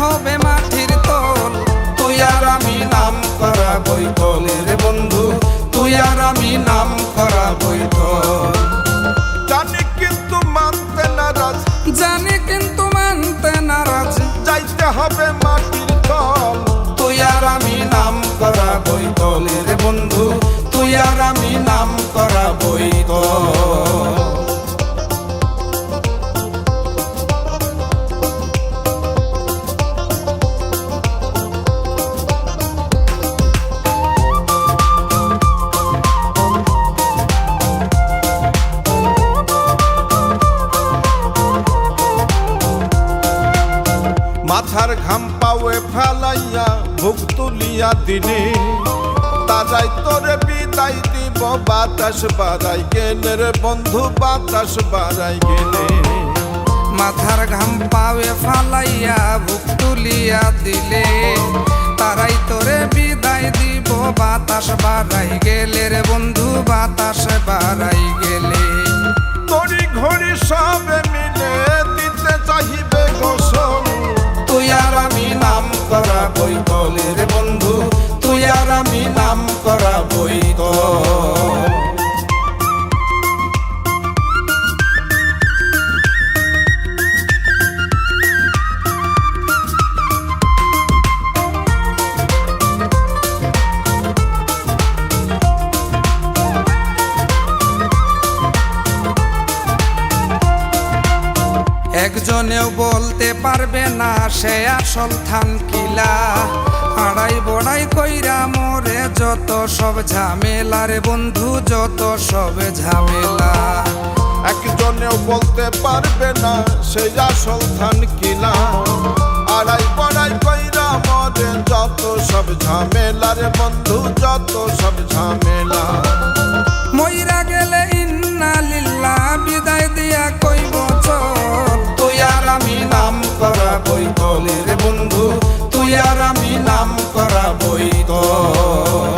হবে মাটির তল। তুই আর আমি নাম করা বই রে বন্ধু। তুই আর আমি নাম করা বই জানি কিন্তু মানতে নারাজ। জানি কিন্তু মানতে নারাজ। যাইতে হবে মাটির তল তুই আর আমি নাম করা বই রে বন্ধু। তুই আর আমি নাম করা বই মাথার ঘাম পাওয়ে ফেলাইয়া বুক তুলিয়া দিনে। তারাই তোরে বিদায় দিব, বাতাস বাড়াই গেলে রে বন্ধু, বাতাস বাড়াই গেলে মাথার ঘাম পাবে ফালাইয়া বুক তুলিয়া দিলে। তারাই তোরে বিদায় দিব, বাতাস বাড়াই গেলে রে বন্ধু, বাতাস নাম করা একজনেও বলতে পারবে না, সে আসল থান কিলা আড়াই বড়াই কইরা মোরে যত সব ঝামেলা রে বন্ধু, যত সব ঝামেলা। একজনেও বলতে পারবে না সেই আসল ধান কিনা আড়াই বড়াই কইরা মরে যত সব ঝামেলা রে বন্ধু, যত সব ঝামেলা। আর আমি নাম করা বৈতল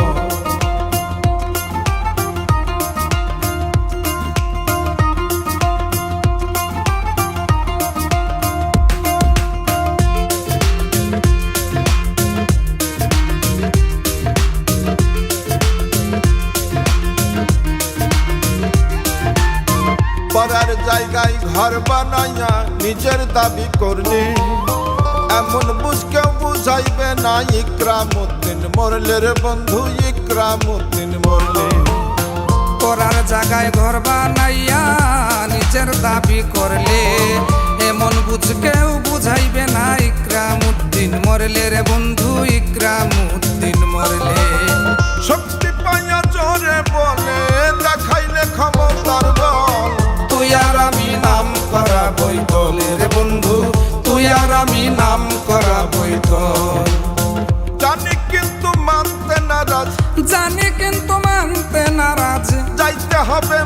পরার জায়গায় ঘর বানাইয়া নিজের দাবি করলে এমন বুঝকেও বুঝাইবে না ইকরামুদ্দিন। মরলে রে বন্ধু ইকরামুদ্দিন মরলে। করার জায়গায় ঘর বানাইয়া নিজের দাবি করলে এমন বুঝ কেউ বুঝাইবে না ইকরাম উদ্দিন মরলে রে বন্ধু ইকরাম উদ্দিন মরলে। শক্তি পাইয়া জোরে বলে দেখাইলে ক্ষমতার বল তুই আর আমি নাম করা আমি নাম জানি কিন্তু মানতে নারাজ। জানি কিন্তু মানতে নারাজ। যাইতে হবে